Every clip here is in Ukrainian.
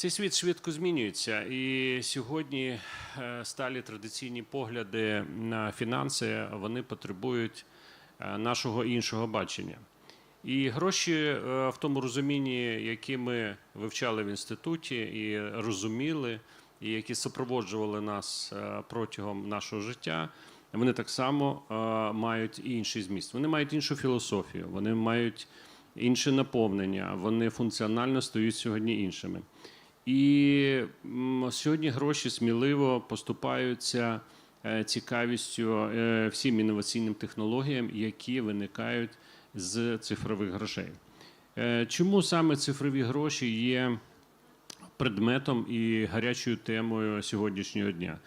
Цей світ швидко змінюється, і сьогодні е, сталі традиційні погляди на фінанси вони потребують е, нашого іншого бачення. І гроші е, в тому розумінні, які ми вивчали в інституті і розуміли, і які супроводжували нас протягом нашого життя, вони так само мають інший зміст. Вони мають іншу філософію, вони мають інше наповнення, вони функціонально стають сьогодні іншими. І сьогодні гроші сміливо поступаються е, цікавістю е, всім інноваційним технологіям, які виникають з цифрових грошей. Е, Чому саме цифрові гроші є предметом і гарячою темою сьогоднішнього дня?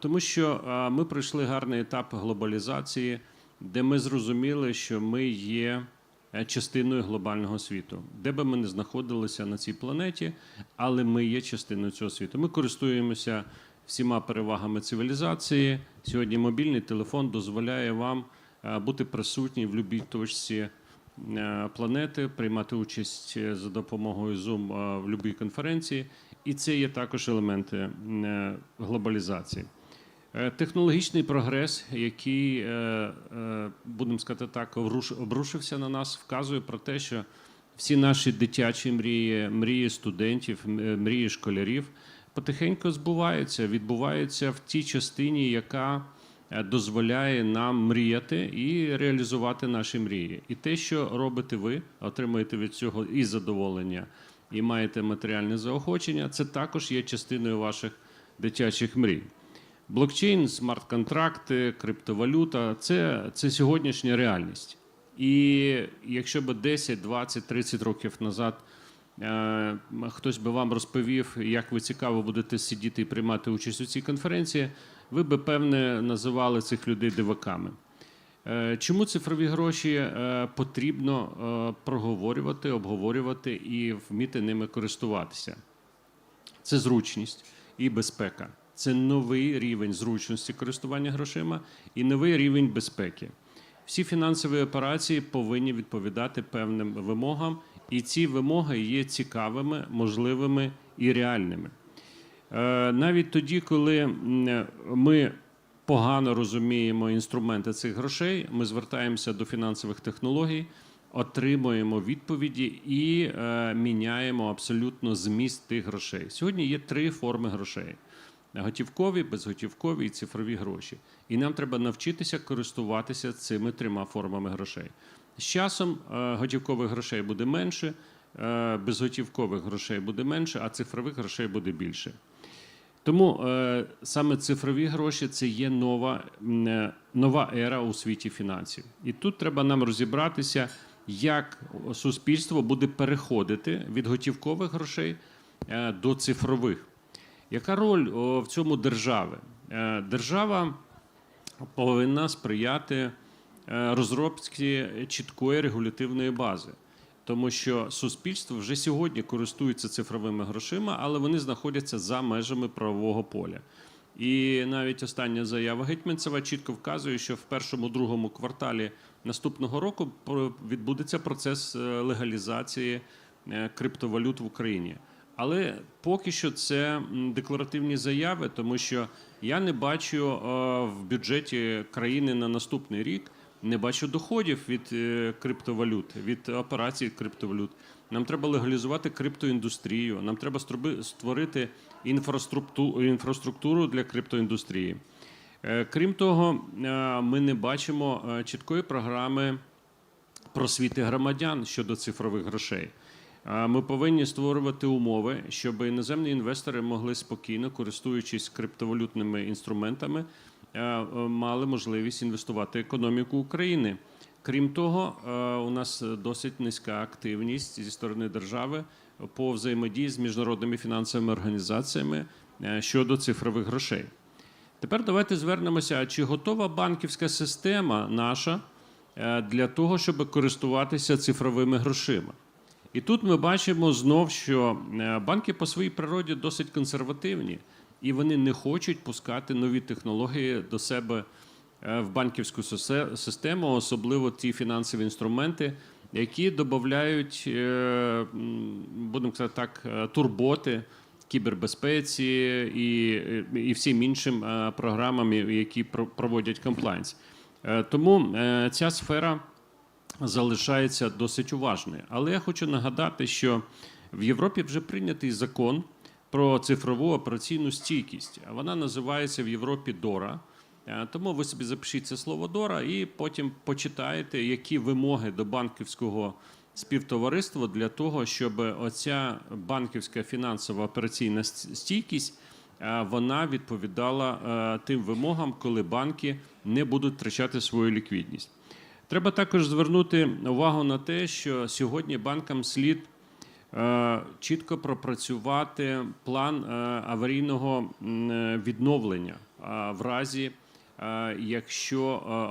Тому що ми пройшли гарний етап глобалізації, де ми зрозуміли, що ми є частиною глобального світу, де би ми не знаходилися на цій планеті, але ми є частиною цього світу. Ми користуємося всіма перевагами цивілізації. Сьогодні мобільний телефон дозволяє вам е, бути присутні в будь-якій точці е, планети, приймати участь е, за допомогою Zoom е, в будь-якій конференції, і це є також елементи е, глобалізації. Е, Технологічний прогрес, який, е, е, будемо сказати так, обрушився на нас, вказує про те, що всі наші дитячі мрії, мрії студентів, мрії школярів потихеньку збуваються, відбуваються в тій частині, яка дозволяє нам мріяти і реалізувати наші мрії. І те, що робите ви, отримуєте від цього і задоволення, і маєте матеріальне заохочення, це також є частиною ваших дитячих мрій. Блокчейн, смарт-контракти, криптовалюта це, це сьогоднішня реальність. І якщо б 10, 20, 30 років назад е, хтось би вам розповів, як ви цікаво будете сидіти і приймати участь у цій конференції, ви би певне називали цих людей диваками. Е, Чому цифрові гроші е, потрібно е, проговорювати, обговорювати і вміти ними користуватися? Це зручність і безпека. Це новий рівень зручності користування грошима і новий рівень безпеки. Всі фінансові операції повинні відповідати певним вимогам, і ці вимоги є цікавими, можливими і реальними. Е, Навіть тоді, коли ми погано розуміємо інструменти цих грошей, ми звертаємося до фінансових технологій, отримуємо відповіді і е, міняємо абсолютно зміст тих грошей. Сьогодні є три форми грошей: готівкові, безготівкові і цифрові гроші. І нам треба навчитися користуватися цими трьома формами грошей. З часом е, готівкових грошей буде менше, е, безготівкових грошей буде менше, а цифрових грошей буде більше. Тому е, саме цифрові гроші це є нова, нова ера у світі фінансів. І тут треба нам розібратися, як суспільство буде переходити від готівкових грошей до цифрових. Яка роль в цьому держави? Е, Держава повинна сприяти е, розробці чіткої регулятивної бази. Тому що суспільство вже сьогодні користується цифровими грошима, але вони знаходяться за межами правового поля. І навіть остання заява Гетьманцева чітко вказує, що в першому другому кварталі наступного року відбудеться процес е, легалізації криптовалют в Україні. Але поки що це декларативні заяви, тому що я не бачу е, в бюджеті країни на наступний рік не бачу доходів від е, криптовалют, від операцій криптовалют. Нам треба легалізувати криптоіндустрію. Нам треба створити інфраструктуру, для криптоіндустрії. Е, Крім того, ми не бачимо чіткої програми просвіти громадян щодо цифрових грошей. Ми повинні створювати умови, щоб іноземні інвестори могли спокійно, користуючись криптовалютними інструментами, е, е, мали можливість інвестувати в економіку України. Крім того, е, у нас досить низька активність зі сторони держави по взаємодії з міжнародними фінансовими організаціями щодо цифрових грошей. Тепер давайте звернемося, чи готова банківська система наша для того, щоб користуватися цифровими грошима? І тут ми бачимо знов, що е, банки по своїй природі досить консервативні, і вони не хочуть пускати нові технології до себе е, в банківську систему, особливо ті фінансові інструменти, які додають, е, будемо казати так, турботи кібербезпеці і, і всім іншим програмам, які про- проводять комплайнс. Тому ця сфера залишається досить уважною. Але я хочу нагадати, що в Європі вже прийнятий закон про цифрову операційну стійкість. Вона називається в Європі DORA. Е, Тому ви собі запишіть це слово DORA і потім почитаєте, які вимоги до банківського співтовариства для того, щоб оця банківська фінансова операційна стійкість е, вона відповідала е, тим вимогам, коли банки не будуть втрачати свою ліквідність. Треба також звернути увагу на те, що сьогодні банкам слід е, чітко пропрацювати план е, аварійного е, відновлення в разі, якщо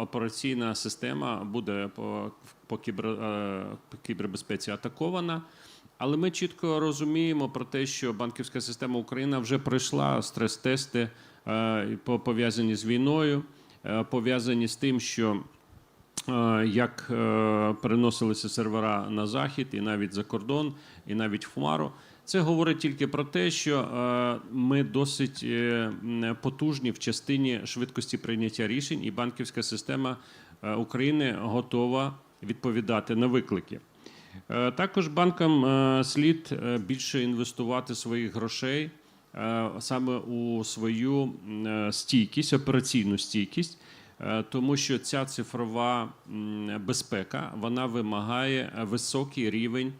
операційна система буде по, кібер, кібербезпеці атакована. Але ми чітко розуміємо про те, що банківська система України вже пройшла стрес-тести по- пов'язані з війною, пов'язані з тим, що як е, переносилися сервера на захід і навіть за кордон, і навіть хмару. Це говорить тільки про те, що е, ми досить е, потужні в частині швидкості прийняття рішень, і банківська система е, України готова відповідати на виклики. Е, Також банкам е, слід е, більше інвестувати своїх грошей е, саме у свою е, стійкість, операційну стійкість, е, тому що ця цифрова безпека вона вимагає е, високий рівень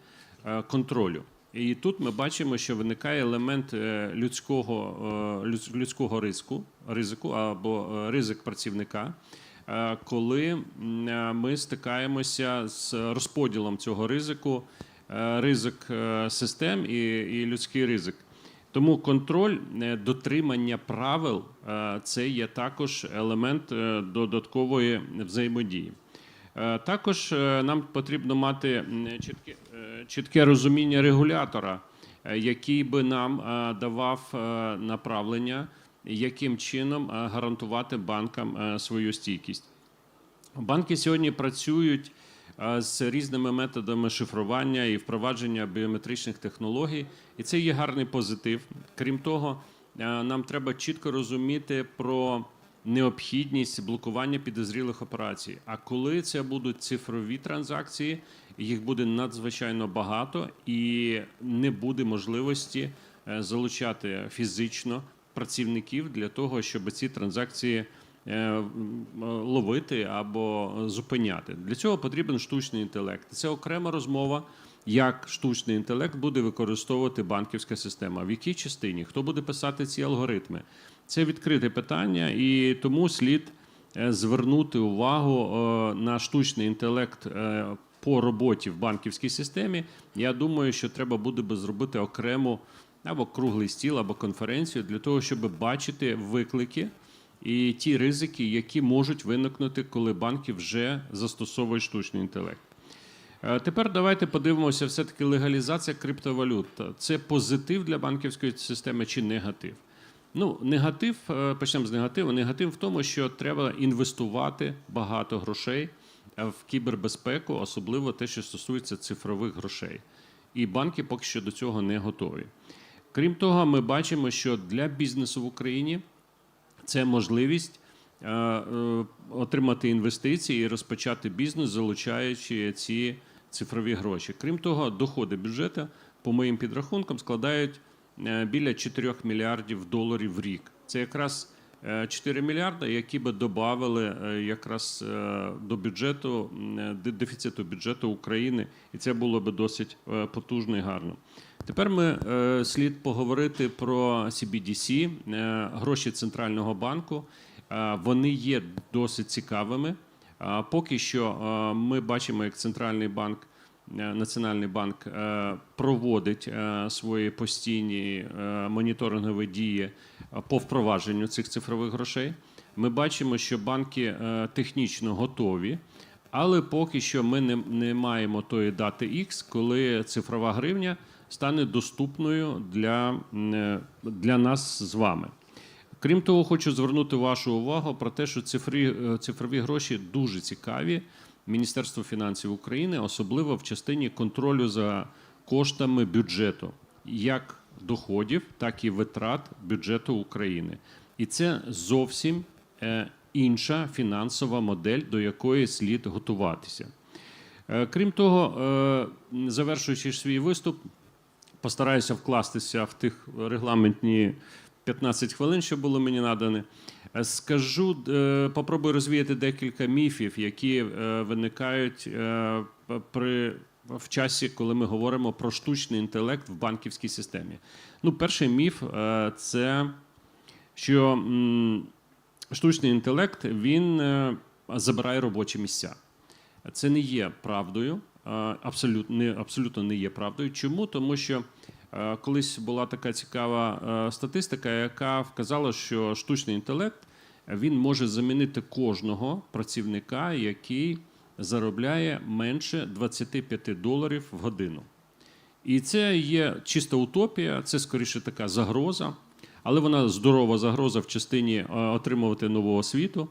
е, контролю. І тут ми бачимо, що виникає елемент е, людського, е, людс- людського ризику, ризику або е, ризик працівника, е, коли е, ми стикаємося з розподілом цього ризику, е, ризик е, систем і, і людський ризик. Тому контроль е, дотримання правил е, це є також елемент е, додаткової взаємодії. Також нам потрібно мати чітке, чітке розуміння регулятора, який би нам давав направлення, яким чином гарантувати банкам свою стійкість. Банки сьогодні працюють з різними методами шифрування і впровадження біометричних технологій, і це є гарний позитив. Крім того, нам треба чітко розуміти про необхідність блокування підозрілих операцій. А коли це будуть цифрові транзакції, їх буде надзвичайно багато, і не буде можливості е, залучати фізично працівників для того, щоб ці транзакції ловити або зупиняти. Для цього потрібен штучний інтелект. Це окрема розмова, як штучний інтелект буде використовувати банківська система. В якій частині хто буде писати ці алгоритми? Це відкрите питання, і тому слід е, звернути увагу е, на штучний інтелект е, по роботі в банківській системі. Я думаю, що треба буде би зробити окрему або круглий стіл, або конференцію для того, щоб бачити виклики і ті ризики, які можуть виникнути, коли банки вже застосовують штучний інтелект. Е, Тепер давайте подивимося, все-таки легалізація криптовалют. Це позитив для банківської системи чи негатив? Ну, негатив, е, почнемо з негативу. Негатив в тому, що треба інвестувати багато грошей е, в кібербезпеку, особливо те, що стосується цифрових грошей. І банки поки що до цього не готові. Крім того, ми бачимо, що для бізнесу в Україні це можливість е, е, отримати інвестиції і розпочати бізнес, залучаючи ці цифрові гроші. Крім того, доходи бюджету, по моїм підрахункам, складають е, біля 4 мільярдів доларів в рік. Це якраз 4 мільярди, які би додали якраз е, до бюджету е, дефіциту бюджету України, і це було би досить е, потужно і гарно. Тепер ми е, слід поговорити про CBDC, е, гроші центрального банку. Е, вони є досить цікавими. Е, поки що е, ми бачимо, як центральний банк, е, Національний банк е, проводить е, свої постійні е, моніторингові дії е, по впровадженню цих цифрових грошей. Ми бачимо, що банки е, технічно готові. Але поки що ми не, не маємо тої дати X, коли цифрова гривня стане доступною для, е, для нас з вами. Крім того, хочу звернути вашу увагу про те, що цифри, е, цифрові гроші дуже цікаві, Міністерство фінансів України, особливо в частині контролю за коштами бюджету, як доходів, так і витрат бюджету України. І це зовсім е, інша фінансова модель, до якої слід готуватися. Е, Крім того, е, завершуючи свій виступ, постараюся вкластися в тих регламентні 15 хвилин, що було мені надані. Скажу, е, попробую розвіяти декілька міфів, які е, виникають е, при в часі, коли ми говоримо про штучний інтелект в банківській системі. Ну, перший міф це що штучний інтелект він забирає робочі місця. Це не є правдою, абсолютно не, абсолютно не є правдою. Чому? Тому що колись була така цікава статистика, яка вказала, що штучний інтелект він може замінити кожного працівника, який заробляє менше 25 доларів в годину. І це є чиста утопія, це скоріше така загроза, але вона здорова загроза в частині е, отримувати нову освіту,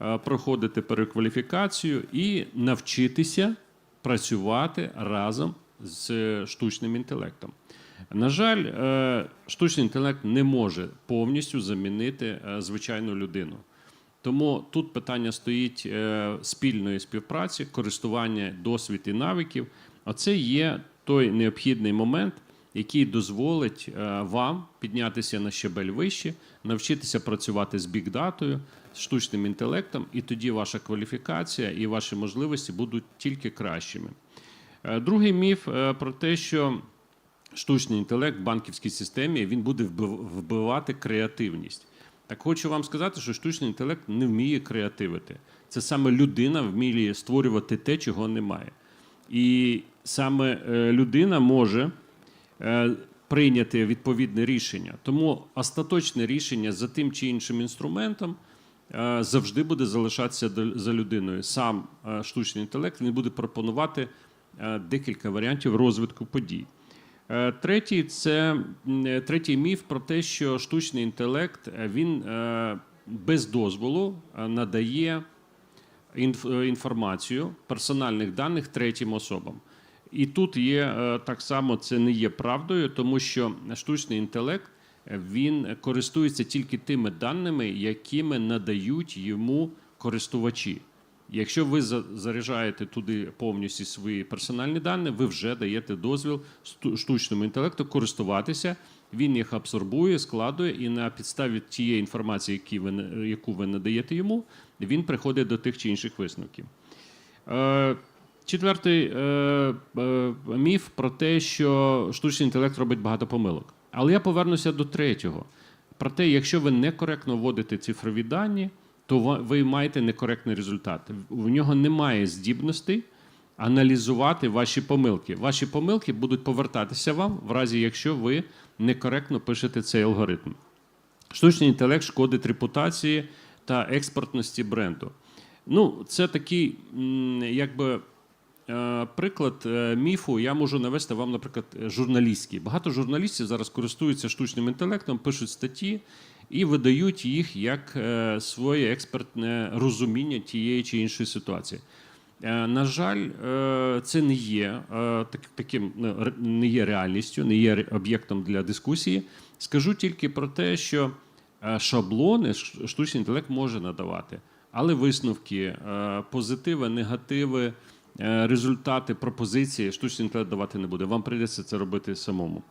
е, проходити перекваліфікацію і навчитися працювати разом з штучним інтелектом. На жаль, е, штучний інтелект не може повністю замінити е, звичайну людину. Тому тут питання стоїть е, спільної співпраці, користування досвід і навиків. Оце є той необхідний момент, який дозволить вам піднятися на щебель вище, навчитися працювати з бікдатою, з штучним інтелектом, і тоді ваша кваліфікація і ваші можливості будуть тільки кращими. Другий міф про те, що штучний інтелект в банківській системі він буде вбивати креативність. Так хочу вам сказати, що штучний інтелект не вміє креативити. Це саме людина вміє створювати те, чого немає. І саме е, людина може е, прийняти відповідне рішення. Тому остаточне рішення за тим чи іншим інструментом е, завжди буде залишатися за людиною. Сам штучний інтелект він буде пропонувати декілька варіантів розвитку подій. Е, Третій це е, третій міф про те, що штучний інтелект е, він без дозволу надає інформацію персональних даних третім особам. І тут є так само, це не є правдою, тому що штучний інтелект він користується тільки тими даними, якими надають йому користувачі. Якщо ви заряджаєте туди повністю свої персональні дані, ви вже даєте дозвіл штучному інтелекту користуватися. Він їх абсорбує, складує, і на підставі тієї інформації, які ви, яку ви надаєте йому, він приходить до тих чи інших висновків. Е, Четвертий е, е, міф про те, що штучний інтелект робить багато помилок. Але я повернуся до третього. Про те, якщо ви некоректно вводите цифрові дані, то ви маєте некоректний результат. В нього немає здібностей аналізувати ваші помилки. Ваші помилки будуть повертатися вам в разі, якщо ви некоректно пишете цей алгоритм. Штучний інтелект шкодить репутації та експортності бренду. Ну, це такий, якби. е, Приклад е, міфу я можу навести вам, наприклад, журналістський. Багато журналістів зараз користуються штучним інтелектом, пишуть статті і видають їх як е, своє експертне розуміння тієї чи іншої ситуації. Е, На жаль, е, це не є таким ну, не є реальністю, не є об'єктом для дискусії. Скажу тільки про те, що шаблони штучний інтелект може надавати, але висновки, позитиви, негативи, результати, пропозиції штучний інтелект давати не буде. Вам прийдеться це робити самому.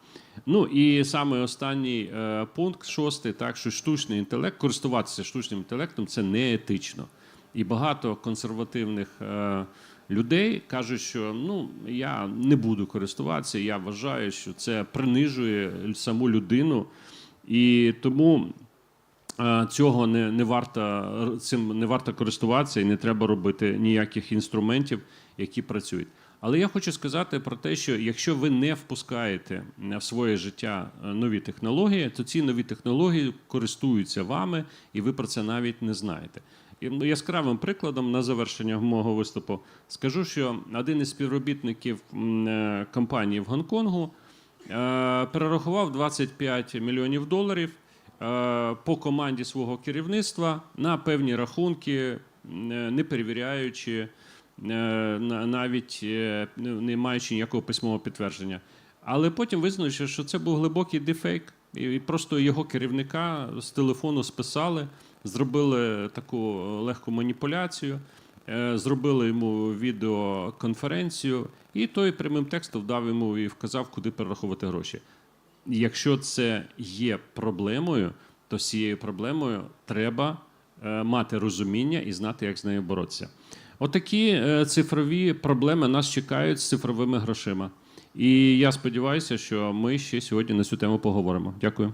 Ну і саме останній е, пункт, шостий, так що штучний інтелект, користуватися штучним інтелектом це неетично. І багато консервативних е, людей кажуть, що ну я не буду користуватися. Я вважаю, що це принижує саму людину, і тому е, цього не, не варто цим не варто користуватися, і не треба робити ніяких інструментів, які працюють. Але я хочу сказати про те, що якщо ви не впускаєте в своє життя е, нові технології, то ці нові технології користуються вами, і ви про це навіть не знаєте. І ну, яскравим прикладом на завершення мого виступу скажу, що один із співробітників е, компанії в Гонконгу е, перерахував 25 мільйонів доларів е, по команді свого керівництва на певні рахунки, е, не перевіряючи навіть е, не не маючи ніякого письмового підтвердження. Але потім визначили, що це був глибокий дефейк, і просто його керівника з телефону списали, зробили таку легку маніпуляцію, е, зробили йому відеоконференцію, і той прямим текстом дав йому і вказав, куди перераховувати гроші. Якщо це є проблемою, то з цією проблемою треба е, мати розуміння і знати, як з нею боротися. Отакі е, цифрові проблеми нас чекають з цифровими грошима. І я сподіваюся, що ми ще сьогодні на цю тему поговоримо. Дякую.